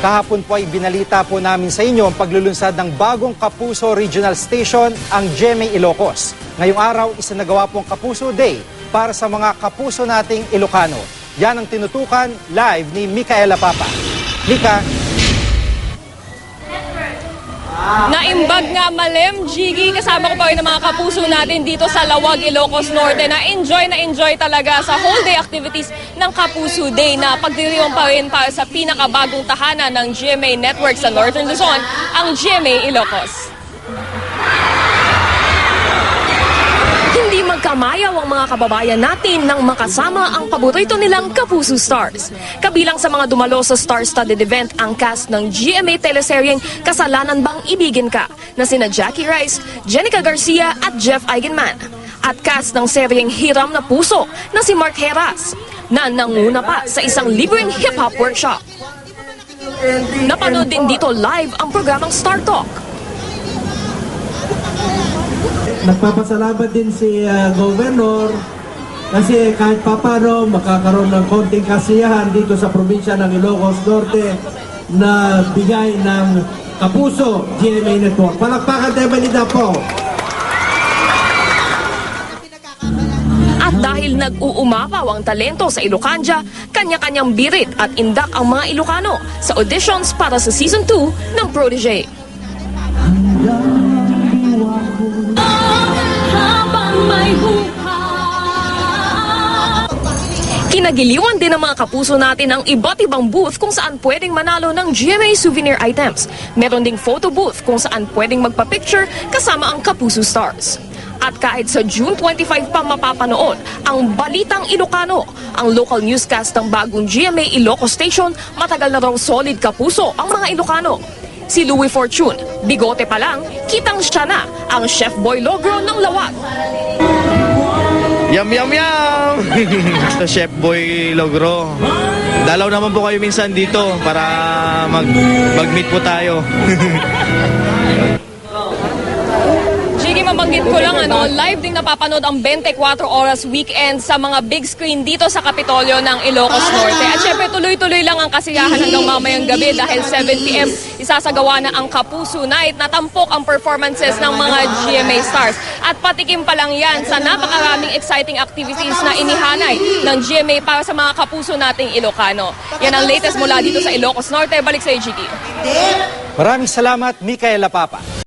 Kahapon po ay binalita po namin sa inyo ang paglulunsad ng bagong Kapuso Regional Station, ang GMA Ilocos. Ngayong araw, isinagawa pong Kapuso Day para sa mga kapuso nating Ilocano. Yan ang tinutukan live ni Micaela Papa. Mika, Naimbag nga Malem, Jiggy, kasama ko pa rin ng mga kapuso natin dito sa Lawag, Ilocos Norte na enjoy na enjoy talaga sa whole day activities ng Kapuso Day na pagdiriwang pa rin para sa pinakabagong tahanan ng GMA Network sa Northern Luzon, ang GMA Ilocos. Hindi magkamayaw ang mga kababayan natin nang makasama ang paborito nilang Kapuso Stars. Kabilang sa mga dumalo sa star-studded event ang cast ng GMA teleseryeng Kasalanan Bang Ibigin Ka na sina Jackie Rice, Jenica Garcia at Jeff Eigenman. At cast ng seryeng Hiram na Puso na si Mark Heras na nanguna pa sa isang libreng hip-hop workshop. Napanood din dito live ang programang Star Talk. Nagpapasalamat din si ah, Governor kasi kahit papano makakaroon ng konting kasiyahan dito sa probinsya ng Ilocos Norte na bigay ng Kapuso GMA Network. Palakpakan tayo Manila po! At dahil nag-uumapaw ang talento sa Ilocanja, kanya-kanyang birit at indak ang mga Ilocano sa auditions para sa Season 2 ng Protege. Kinagiliwan din ng mga kapuso natin ang iba't ibang booth kung saan pwedeng manalo ng GMA souvenir items. Meron ding photo booth kung saan pwedeng magpa-picture kasama ang Kapuso Stars. At kahit sa June 25 pa mapapanood ang Balitang Ilocano, ang local newscast ng bagong GMA Ilocos Station, matagal na raw solid kapuso ang mga Ilocano. Si Louis Fortune, bigote pa lang, kitang siya na ang chef boy logro ng lawag. Yum, yum, yum! Sa Chef Boy Logro. Dalaw naman po kayo minsan dito para mag, mag-meet po tayo. Jiggy, mabanggit ko lang, ano, live ding napapanood ang 24 oras weekend sa mga big screen dito sa Kapitolyo ng Ilocos Norte. At syempre, tuloy-tuloy lang ang kasiyahan hanggang mamayang gabi dahil 7pm isasagawa na ang Kapuso Night na tampok ang performances ng mga GMA stars. At patikim pa lang yan sa napakaraming exciting activities na inihanay ng GMA para sa mga kapuso nating Ilocano. Yan ang latest mula dito sa Ilocos Norte. Balik sa Jiggy. maraming salamat Micaela Papa.